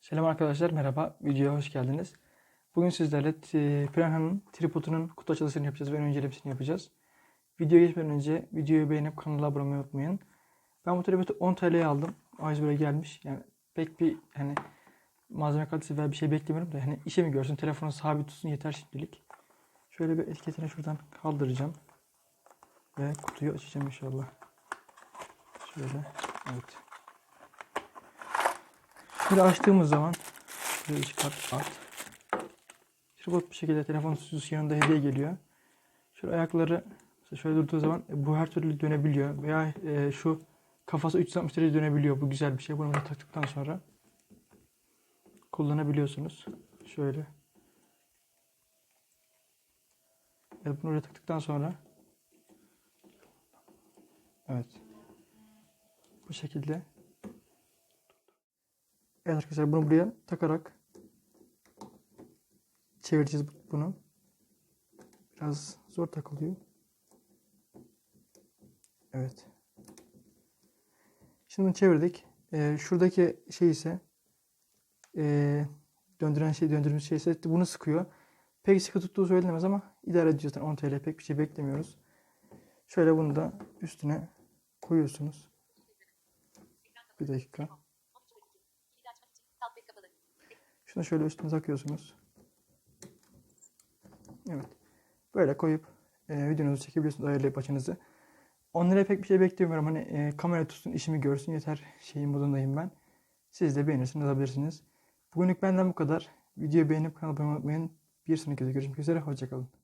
Selam arkadaşlar, merhaba. Videoya hoş geldiniz. Bugün sizlerle Piranha'nın tripodunun kutu açılışını yapacağız ve ön incelemesini yapacağız. Videoya geçmeden önce videoyu beğenip kanala abone olmayı unutmayın. Ben bu tripodu 10 TL'ye aldım. Ayız böyle gelmiş. Yani pek bir hani malzeme kalitesi veya bir şey beklemiyorum da hani işe mi görsün, telefonu sabit tutsun yeter şimdilik. Şöyle bir etiketini şuradan kaldıracağım. Ve kutuyu açacağım inşallah. Şöyle, evet. Şöyle açtığımız zaman şöyle çıkart at. Tripod bir şekilde telefon stüdyosu yanında hediye geliyor. Şöyle ayakları şöyle durduğu zaman e, bu her türlü dönebiliyor veya e, şu kafası 360 derece dönebiliyor. Bu güzel bir şey. Bunu taktıktan sonra kullanabiliyorsunuz. Şöyle. Evet, bunu oraya taktıktan sonra Evet. Bu şekilde Evet arkadaşlar bunu buraya takarak çevireceğiz bunu. Biraz zor takılıyor. Evet. Şimdi bunu çevirdik. Ee, şuradaki şey ise ee, döndüren şey döndürdüğümüz şey ise bunu sıkıyor. Pek sıkı tuttuğu söylenemez ama idare edeceğiz. Zaten 10 TL pek bir şey beklemiyoruz. Şöyle bunu da üstüne koyuyorsunuz. Bir dakika. Şunu şöyle üstüne takıyorsunuz. Evet. Böyle koyup e, videonuzu çekebiliyorsunuz ayarlayıp açınızı. Onlara pek bir şey beklemiyorum. Hani e, kamera tutsun, işimi görsün yeter şeyin modundayım ben. Siz de beğenirsiniz, alabilirsiniz. Bugünlük benden bu kadar. Videoyu beğenip kanalıma abone olmayı unutmayın. Bir sonraki videoda görüşmek üzere. Hoşçakalın.